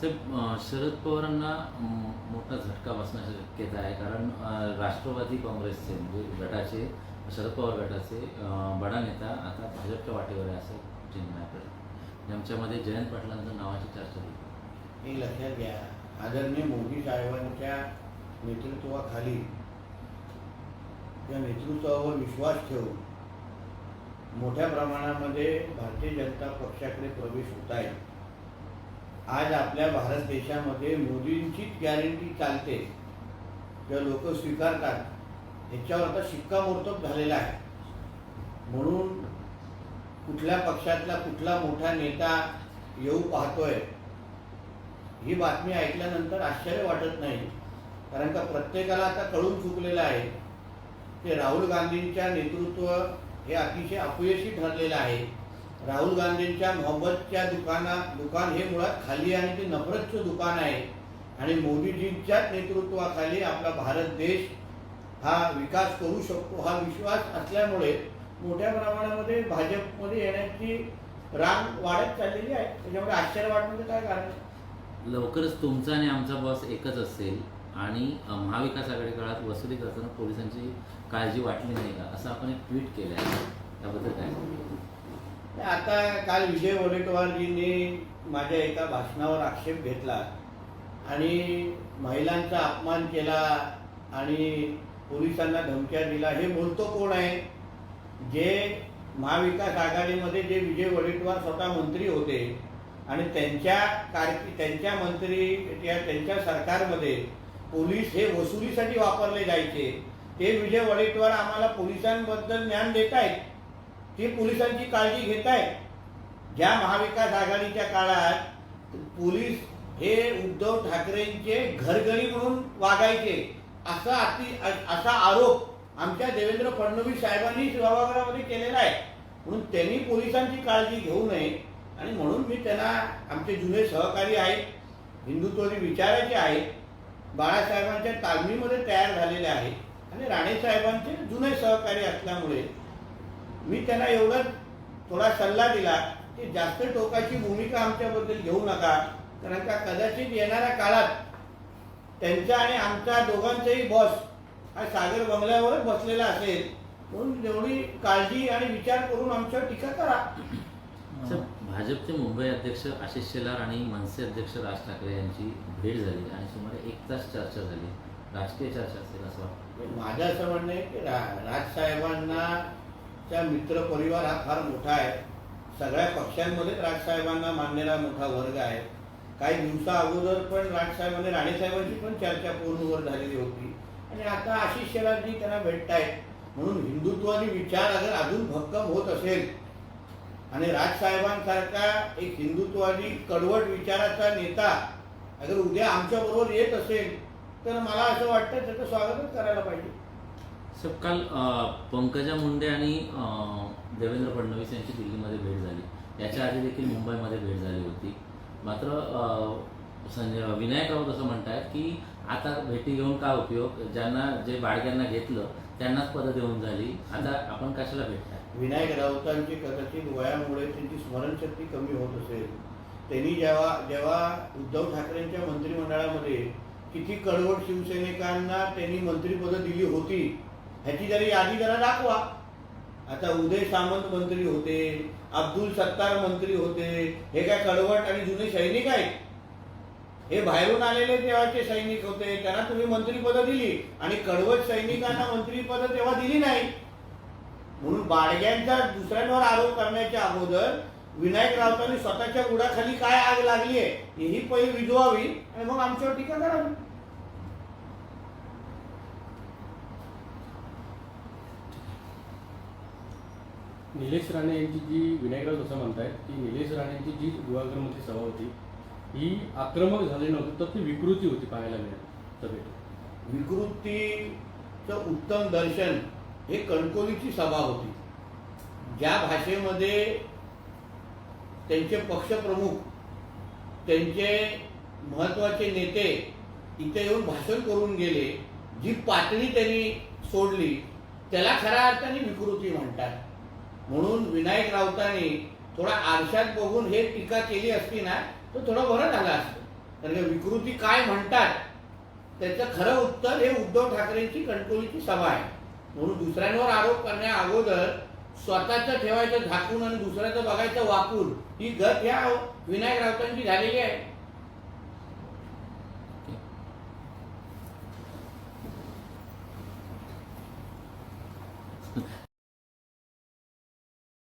साहेब शरद पवारांना मोठा झटका बसण्याची शक्यता आहे. कारण राष्ट्रवादी काँग्रेसचे म्हणजे गटाचे शरद पवार गटाचे बडा नेता आता भाजपच्या वाटेवर आहे असं चिन्ह आहे ज्यांच्यामध्ये जयंत पाटलांचं नावाची चर्चा होती. हे लक्षात घ्या. आदरणीय मोदी साहेबांच्या नेतृत्वाखाली या नेतृत्वावर विश्वास ठेवून मोठ्या प्रमाणामध्ये भारतीय जनता पक्षाकडे प्रवेश होत आहे. आज आपल्या भारत देशामध्ये मोदींचीच गॅरंटी चालते. किंवा लोक स्वीकारतात ह्याच्यावर आता शिक्कामोर्तब झालेला आहे. म्हणून कुठल्या पक्षातला कुठला मोठा नेता येऊ पाहतोय ही बातमी ऐकल्यानंतर आश्चर्य वाटत नाही. कारण का प्रत्येकाला आता कळून चुकलेलं आहे की राहुल गांधींच्या नेतृत्व हे अतिशय अपयशी ठरलेलं आहे. राहुल गांधींच्या मोहब्बतच्या दुकाना दुकान हे मुळात खाली आणि ते नफरतचं दुकान आहे. आणि मोदीजींच्याच नेतृत्वाखाली आपला भारत देश हा विकास करू शकतो हा विश्वास असल्यामुळे मोठ्या प्रमाणामध्ये भाजपमध्ये येण्याची रांग वाढत चाललेली आहे. त्याच्यामुळे आश्चर्य वाटण्याचं काय कारण लवकरच तुमचा आणि आमचा बॉस एकच असेल आणि महाविकास आघाडी काळात वसुली करताना पोलिसांची काळजी वाटली नाही का? असं आपण एक ट्विट केलं आहे त्याबद्दल काय आता काल विजय वडेट्टीवारजींनी माझ्या एका भाषणावर आक्षेप घेतला आणि महिलांचा अपमान केला आणि पोलिसांना धमक्या दिला हे बोलतो कोण आहे? जे महाविकास आघाडीमध्ये जे विजय वडेट्टीवार स्वतः मंत्री होते आणि त्यांच्या कारकी त्यांच्या मंत्री या त्यांच्या सरकारमध्ये पोलीस हे वसुलीसाठी वापरले जायचे. ते विजय वडेट्टीवार आम्हाला पोलिसांबद्दल ज्ञान देत आहेत ती पोलिसांची काळजी घेत आहेत ज्या महाविकास आघाडीच्या काळात पोलीस हे उद्धव ठाकरेंचे घरघरी म्हणून वागायचे असा अति असा आरोप आमच्या देवेंद्र फडणवीस साहेबांनी सभागृहामध्ये केलेला आहे. म्हणून त्यांनी पोलिसांची काळजी घेऊ नये. आणि म्हणून मी त्यांना आमचे जुने सहकारी आहेत हिंदुत्वरी विचाराचे आहेत बाळासाहेबांच्या तालमीमध्ये तयार झालेले आहेत. आणि राणे साहेबांचे जुने सहकारी असल्यामुळे मी त्यांना एवढं थोडा सल्ला दिला की जास्त टोकाची भूमिका आमच्याबद्दल घेऊ नका. कारण का कदाचित येणाऱ्या काळात त्यांचा आणि आमचा दोघांचाही बॉस हा सागर बंगल्यावरच बसलेला असेल. म्हणून एवढी काळजी आणि विचार करून आमच्यावर टीका करा. भाजपचे मुंबई अध्यक्ष आशिष शेलार आणि मनसे अध्यक्ष राज ठाकरे यांची भेट झाली आणि सुमारे एक तास चर्चा झाली. राजकीय चर्चा असेल असं वाटतं. माझं असं म्हणणं आहे की रा राजसाहेबांना चा मित्र परिवार हा फार मोठा आहे. सगळ्या पक्षांमध्ये राजसाहेबांना मानलेला मोठा वर्ग आहे. काही दिवसा अगोदर पण राजसाहेबांनी राणेसाहेबांची पण चर्चा पूर्णवर झालेली होती. आणि आता आशिष शेलारजी त्यांना भेटतायत. म्हणून हिंदुत्वाची विचार अगर अजून भक्कम होत असेल आणि राजसाहेबांसारखा एक हिंदुत्वादी कडवट विचाराचा नेता अगर उद्या आमच्या बरोबर येत असेल तर मला असं वाटतं त्याचं स्वागतच करायला पाहिजे. सर काल पंकजा मुंडे आणि देवेंद्र फडणवीस यांची दिल्लीमध्ये भेट झाली. याच्या आधी देखील मुंबईमध्ये भेट झाली होती. मात्र संजय विनायक राऊत असं म्हणतात की आता भेटी घेऊन काय उपयोग? ज्यांना जे बाळग्यांना घेतलं त्यांनाच पदं देऊन झाली. आता आपण कशाला भेटताय विनायक राऊतांची कदाचित वयामुळे त्यांची स्मरणशक्ती कमी होत असेल. त्यांनी जेव्हा जेव्हा उद्धव ठाकरेंच्या मंत्रिमंडळामध्ये किती कडवट शिवसैनिकांना त्यांनी मंत्रिपदं दिली होती ह्याची जरी यादी जरा दाखवा. आता उदय सामंत मंत्री होते अब्दुल सत्तार मंत्री होते हे काय कडवट आणि जुने सैनिक आहेत? हे बाहेरून आलेले तेव्हाचे सैनिक होते त्यांना तुम्ही मंत्रीपद दिली. आणि कडवट सैनिकांना मंत्रीपद तेव्हा दिली नाही. म्हणून बाडग्यांचा दुसऱ्यांवर आरोप करण्याच्या अगोदर विनायक राऊतांनी स्वतःच्या गुडाखाली काय आग लागली आहे ही पहिली विजवावी आणि मग आमच्यावर टीका करावी. निलेश राणे यांची जी विनायकराव असं म्हणतायत की निलेश राणेंची जी गुहागरमध्ये सभा होती ही आक्रमक झाली नव्हती तर ती विकृती होती पाहायला मिळाली सभेत. विकृतीचं उत्तम दर्शन हे कणकोलीची सभा होती. ज्या भाषेमध्ये त्यांचे पक्षप्रमुख त्यांचे महत्त्वाचे नेते इथे येऊन भाषण करून गेले जी पातळी त्यांनी सोडली त्याला खऱ्या अर्थाने विकृती म्हणतात. म्हणून विनायक राऊतांनी थोडा आरशात बघून हे टीका केली असती ना तर थोडं बरं झालं असतं. कारण विकृती काय म्हणतात त्याचं खरं उत्तर हे उद्धव ठाकरेंची कणकोलीची सभा आहे. म्हणून दुसऱ्यांवर आरोप करण्या अगोदर स्वतःचं ठेवायचं झाकून आणि दुसऱ्याचं बघायचं वाकून ही गत ह्या विनायक राऊतांची झालेली आहे.